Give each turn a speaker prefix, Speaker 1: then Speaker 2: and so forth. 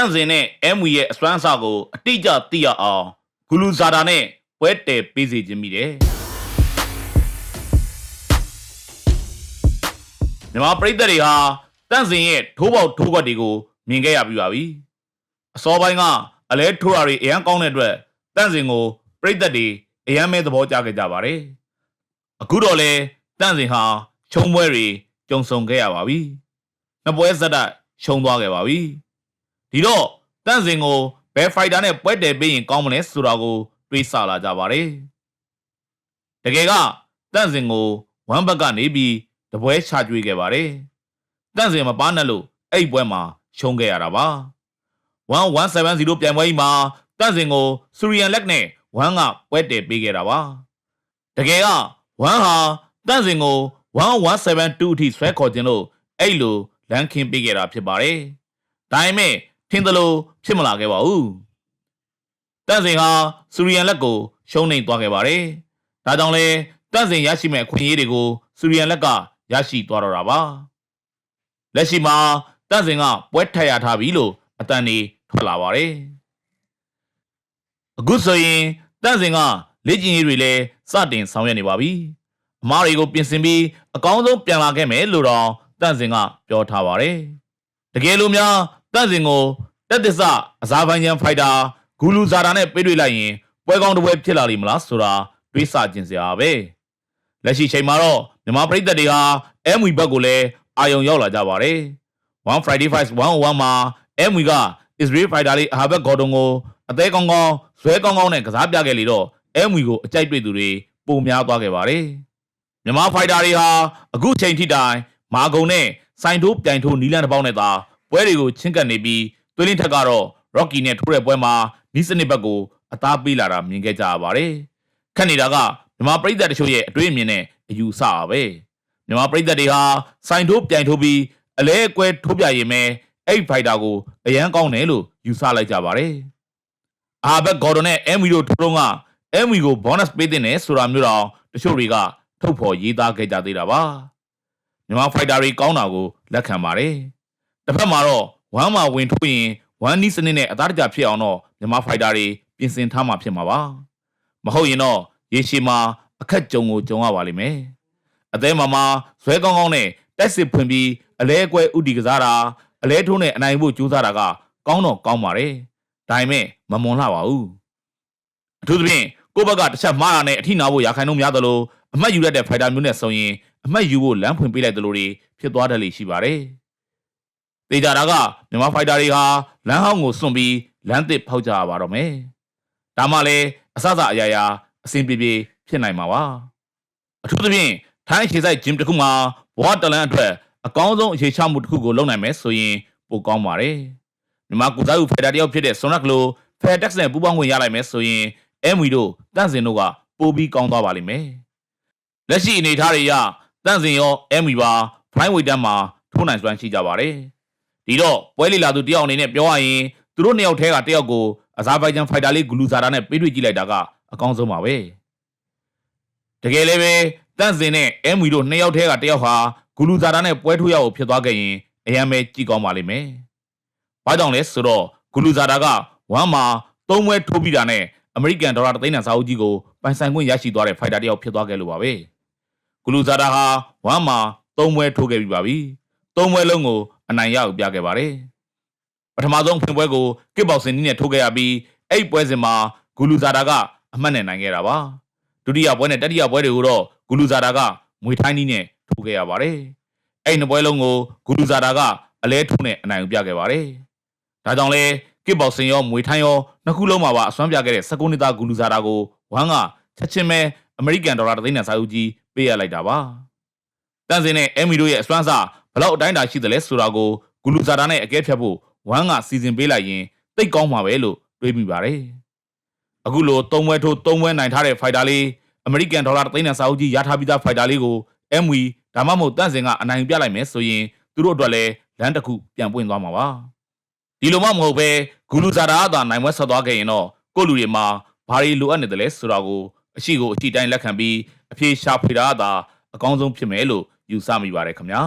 Speaker 1: န့်စင်နဲ့အမ်ဝီရဲ့အစွမ်းအစကိုအတိအကျသိရအောင်ဂူလူဇာတာနဲ့ပွဲတယ်ပေးစီခြင်းမိတယ်မြန်မာပရိသတ်တွေဟာတန့်စင်ရဲ့ထိုးပေါက်ထိုးခွက်တွေကိုမြင်ခဲ့ရပြီးပါပြီအစောပိုင်းကအလဲထိုးတာတွေအရန်ကောင်းတဲ့အတွက်တန့်စင်ကိုပရိသတ်တွေအရန်မဲသဘောကျခဲ့ကြပါတယ်အခုတော့လေတန့်စင်ဟာချုံပွဲတွေကြုံဆုံခဲ့ရပါပြီနှစ်ပွဲဇက်တိုက်ရှုံးသွားခဲ့ပါပြီ ဒီတော့တန့်စင်ကိုဘယ်ဖိုက်တာနဲ့ပွဲတယ်ပေးရင်ကောင်းမလဲဆိုတာကိုတွေးဆလာကြပါတယ်တကယ်ကတန့်စင်ကိုဝမ်ဘက်ကနေပြီးတပွဲချကြွေးခဲ့ပါတယ်တန့်စင်မပါနဲ့လို့အဲ့ဒီပွဲမှာရှုံးခဲ့ရတာပါ1170ပြိုင်ပွဲကြီးမှာတန့်စင်ကိုစူရီယန်လက်နဲ့ဝမ်ကပွဲတယ်ပေးခဲ့တာပါတကယ်ကဝမ်ဟာတန့်စင်ကို1172အထိဆွဲခေါ်ခြင်းလို့အဲ့လိုလမ်းခင်းပေးခဲ့တာဖြစ်ပါတယ်ဒါပေမဲ့ ထင်သလိုဖြစ်မလာခဲ့ပါဘူးတန့်စင်ဟာစူရီယန်လက်ကိုရှုံးနေသွားခဲ့ပါတယ်ဒါကြောင့်လဲတန့်စင်ရရှိမဲ့အခွင့်အရေးတွေကိုစူရီယန်လက်ကရရှိသွားတော့တာပါလက်ရှိမှာတန့်စင်ကပွဲထက်ရထားပြီလို့အတန်နေထွက်လာပါတယ်အခုဆိုရင်တန့်စင်ကလေ့ကျင့်ရေးတွေလည်းစတင်ဆောင်ရွက်နေပါပြီအမားတွေကိုပြင်ဆင်ပြီးအကောင်းဆုံးပြန်လာခဲ့မယ်လို့တော့တန့်စင်ကပြောထားပါတယ်တကယ်လို့များတန့်စင်ကိုတက်သစ္စာအဇာဘိုင်ဂျန်ဖိုက်တာဂူလူဇာတာနဲ့ပေးတွေ့လိုက်ရင်ပွဲကောင်းတစ်ပွဲဖြစ်လာလိမ့်မလားဆိုတာတွေးဆကျင်စရာပဲလက်ရှိချိန်မှာတော့မြန်မာပြည်သက်တွေဟာ MV ဘက်ကိုလည်းအာယုံရောက်လာကြပါတယ်1 Friday Fight 101မှာ MV က Israel Fighter လေးအဟာဘက်ဂေါ်ဒွန်ကိုအသေးကောင်းကောင်းဇွဲကောင်းကောင်းနဲ့ကစားပြခဲ့လေတော့ MV ကိုအကြိုက်တွေ့သူတွေပုံများသွားခဲ့ပါတယ်မြန်မာဖိုက်တာတွေဟာအခုချိန်ထိတိုင်မာဂုံနဲ့စိုင်ထိုးပြိုင်ထိုးနီလန်တစ်ပေါက်နဲ့သာ ပွဲတွေကိုချင်းကပ်နေပြီးသွေးလင်းထက်ကတော့ Rocky နဲ့ထိုးတဲ့ပွဲမှာနီးစနစ်ဘက်ကိုအသားပေးလာတာမြင်ခဲ့ကြရပါတယ်ခက်နေတာကမြန်မာပြည်သက်တချို့ရဲ့အတွေ့အမြင်နဲ့အယူဆပါပဲမြန်မာပြည်သက်တွေဟာစိုင်ထိုးပြိုင်ထိုးပြီးအလဲအကွဲထိုးပြရင်မဲအဲ့ဖိုက်တာကိုအရန်ကောင်းတယ်လို့ယူဆလိုက်ကြပါတယ်အာဘက်ဂေါ်ဒွန်နဲ့အမ်ဝီတို့ထိုးတော့ကအမ်ဝီကို bonus ပေးတဲ့နဲ့ဆိုတာမျိုးတော့တချို့တွေကထုတ်ဖော်ရေးသားခဲ့ကြသေးတာပါမြန်မာဖိုက်တာတွေကောင်းတာကိုလက်ခံပါတယ် တစ်ဖက်မှာတော့ဝမ်းမှာဝင်ထိုးရင်ဝမ်းနီးစနစ်နဲ့အသားတကြဖြစ်အောင်တော့မြန်မာဖိုက်တာတွေပြင်ဆင်ထားမှာဖြစ်မှာပါမဟုတ်ရင်တော့ရေရှည်မှာအခက်ကြုံကိုကြုံရပါလိမ့်မယ်အသေးမှာမှာဇွဲကောင်းကောင်းနဲ့တက်စစ်ဖွင့်ပြီးအလဲအကွဲဥတီကစားတာအလဲထိုးနဲ့အနိုင်ဖို့ကြိုးစားတာကကောင်းတော့ကောင်းပါတယ်ဒါပေမဲ့မမွန်လှပါဘူးအထူးသဖြင့်ကိုယ့်ဘက်ကတစ်ချက်မှားတာနဲ့အထိနာဖို့ရာခိုင်နှုန်းများသလိုအမှတ်ယူရတဲ့ဖိုက်တာမျိုးနဲ့ဆိုရင်အမှတ်ယူဖို့လမ်းဖွင့်ပေးလိုက်သလိုတွေဖြစ်သွားတယ်လေရှိပါတယ်။ တေချာတာကမြန်မာဖိုက်တာတွေဟာလမ်းဟောင်းကိုစွန့်ပြီးလမ်းသစ်ဖောက်ကြရပါတော့မယ်။ဒါမှလည်းအစစအရာရာအဆင်ပြေပြေဖြစ်နိုင်မှာပါ။အထူးသဖြင့်ထိုင်းခြေဆိုင်ဂျင်တစ်ခုမှာဘဝတလန်းအတွက်အကောင်းဆုံးအခြေချမှုတစ်ခုကိုလုပ်နိုင်မယ်ဆိုရင်ပိုကောင်းပါတယ်။မြန်မာကုစားယူဖိုက်တာတယောက်ဖြစ်တဲ့ဆွန်နက်ကလိုဖယ်တက်စ်နဲ့ပူးပေါင်းဝင်ရလိုက်မယ်ဆိုရင်အမ်ဝီတို့တန့်စင်တို့ကပိုပြီးကောင်းသွားပါလိမ့်မယ်။လက်ရှိအနေအထားတွေအရတန့်စင်ရောအမ်ဝီပါဖိုင်းဝေတန်းမှာထိုးနိုင်စွမ်းရှိကြပါတယ်။ ဒီတော့ပွဲလီလာသူတယောက်အနေနဲ့ပြောရရင်သူတို့နှစ်ယောက်ထဲကတယောက်ကိုအဇာဘိုင်ဂျန်ဖိုက်တာလေးဂလူဇာတာနဲ့ပေးတွေ့ကြည့်လိုက်တာကအကောင်းဆုံးပါပဲ။တကယ်လည်းပဲတန့်စင်နဲ့အမ်ဝီတို့နှစ်ယောက်ထဲကတယောက်ဟာဂလူဇာတာနဲ့ပွဲထိုးရအောင်ဖြစ်သွားခဲ့ရင်အရန်ပဲကြည့်ကောင်းပါလိမ့်မယ်။ဘာကြောင့်လဲဆိုတော့ဂလူဇာတာကဝမ်းမှာသုံးပွဲထိုးပြီးတာနဲ့အမေရိကန်ဒေါ်လာတသိန်းတန်စာအုပ်ကြီးကိုပိုင်ဆိုင်ခွင့်ရရှိသွားတဲ့ဖိုက်တာတယောက်ဖြစ်သွားခဲ့လို့ပါပဲဂလူဇာတာဟာဝမ်မှာသုံးပွဲထိုးခဲ့ပြီးပါပြီသုံးပွဲလုံးကို အနိုင်ရအောင်ပြခဲ့ပါတယ်ပထမဆုံးဖွင့်ပွဲကိုကစ်ဘောက်စင်နီးနဲ့ထိုးခဲ့ရပြီးအဲ့ပွဲစဉ်မှာဂလူဇာတာကအမှတ်နဲ့နိုင်ခဲ့တာပါဒုတိယပွဲနဲ့တတိယပွဲတွေကိုတော့ဂလူဇာတာကမွေထိုင်းနီးနဲ့ထိုးခဲ့ရပါတယ်အဲ့နှစ်ပွဲလုံးကိုဂလူဇာတာကအလဲထိုးနဲ့အနိုင်ပြခဲ့ပါတယ်ဒါကြောင့်လဲကစ်ဘောက်စင်ရောမွေထိုင်းရောနှစ်ခုလုံးမှာပါအစွမ်းပြခဲ့တဲ့စကုနှစ်သားဂူလူဇာတာကိုဝမ်ကချက်ချင်းပဲအမေရိကန်ဒေါ်လာသိန်းနဲ့စာအုပ်ကြီးပေးရလိုက်တာပါတန်စင်နဲ့အမီတို့ရဲ့အစွမ်းစား ဘလောက်အတိုင်းတာရှိသလဲဆိုတာကိုဂူလူဇာတာနဲ့အကဲဖြတ်ဖို့ဝမ်ကစီစဉ်ပေးလိုက်ရင်တိတ်ကောင်းမှာပဲလို့တွေးမိပါတယ်အခုလိုသုံးပွဲထိုးသုံးပွဲနိုင်ထားတဲ့ဖိုက်တာလေးအမေရိကန်ဒေါ်လာသိန်းနဲ့စာအုပ်ကြီးရထားပြီးသားဖိုက်တာလေးကို MV ဒါမှမဟုတ်တန့်စင်ကအနိုင်ပြလိုက်မယ်ဆိုရင်သူတို့အတွက်လည်းလမ်းတစ်ခုပြန်ပွင့်သွားမှာပါဒီလိုမှမဟုတ်ပဲဂူလူဇာတာအသာနိုင်ပွဲဆက်သွားခဲ့ရင်တော့ကိုလူတွေမှာဘာတွေလိုအပ်နေတယ်လဲဆိုတာကိုအရှိကိုအရှိတိုင်းလက်ခံပြီးအပြေရှာဖွေတာအသာအကောင်းဆုံးဖြစ်မယ်လို့ယူဆမိပါတယ်ခင်ဗျာ